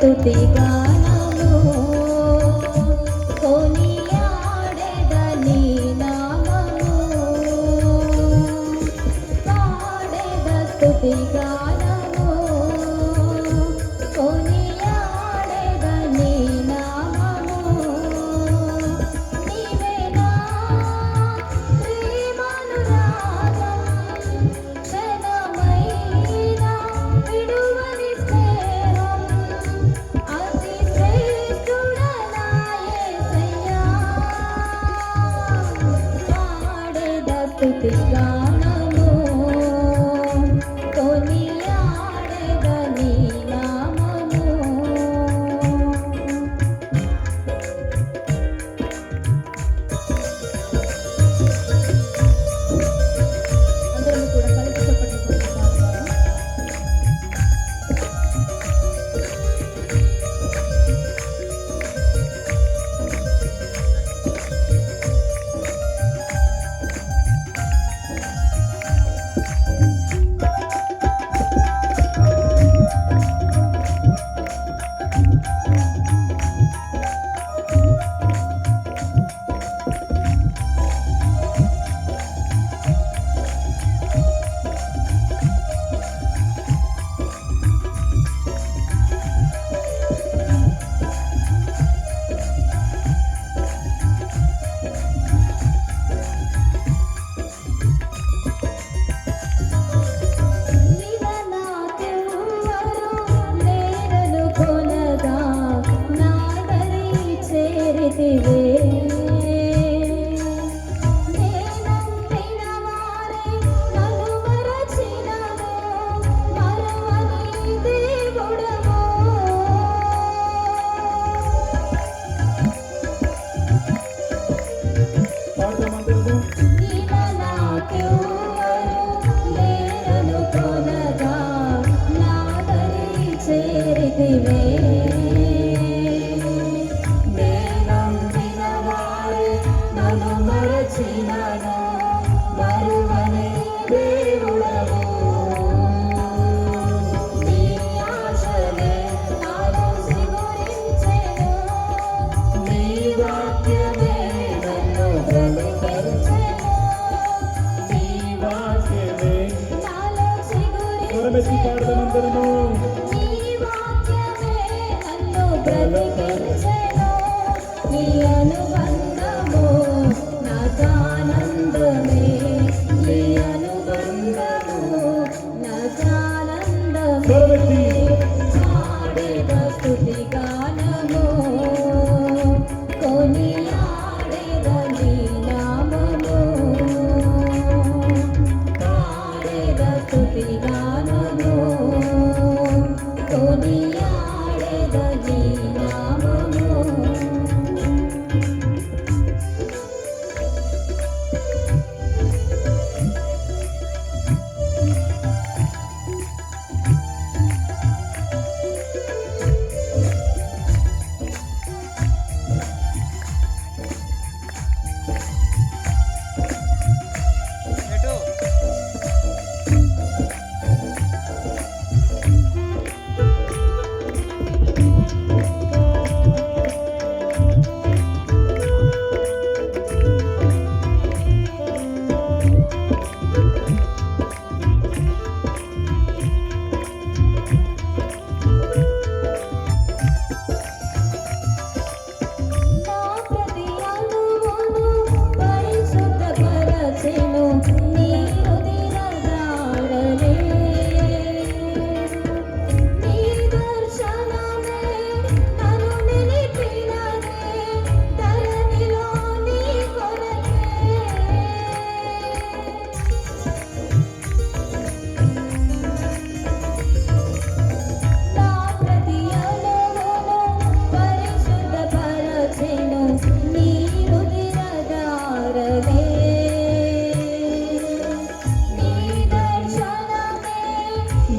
Cứ vì. to this life. দিলে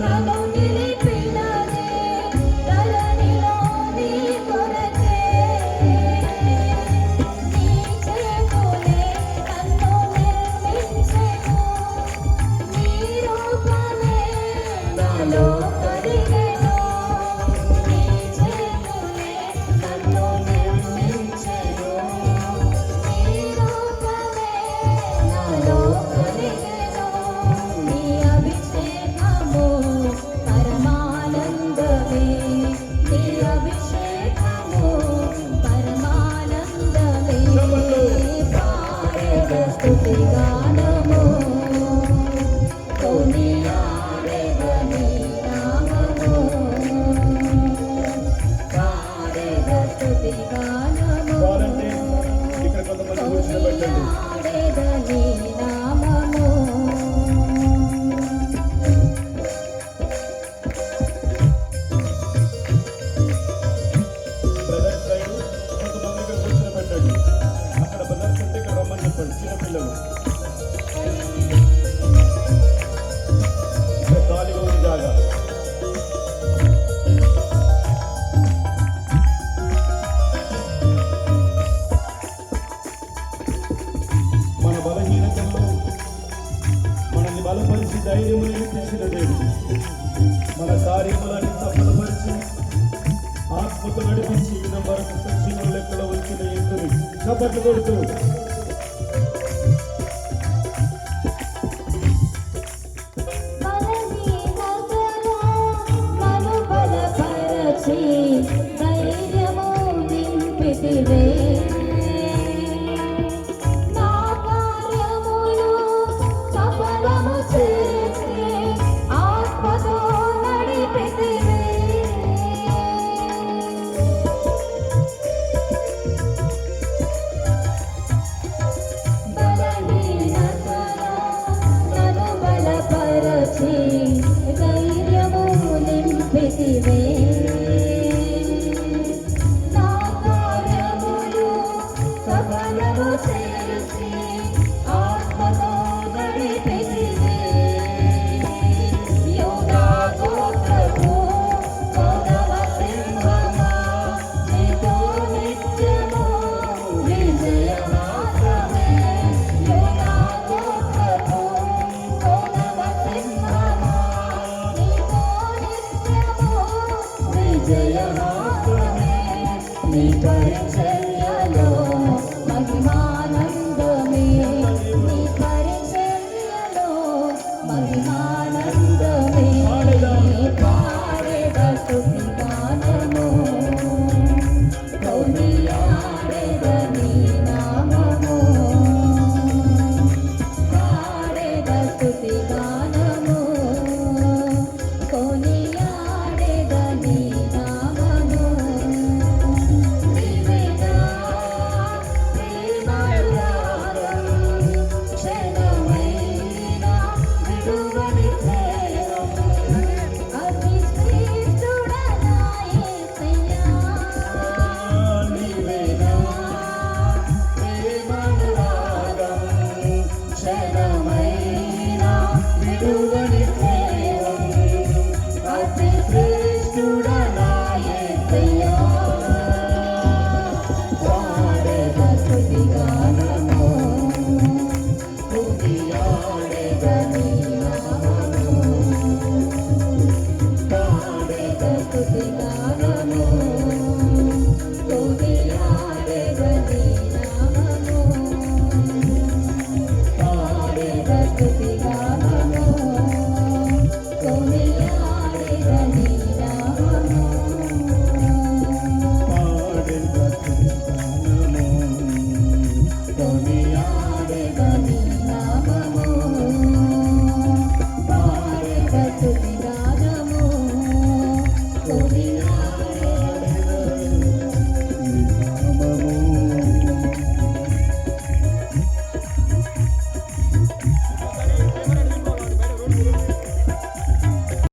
Baba. பெருகான పొందిన మరొక సజీవులు లెక్కలో వచ్చిన ఎందరు చప్పట్లు కొడుతూ señaló.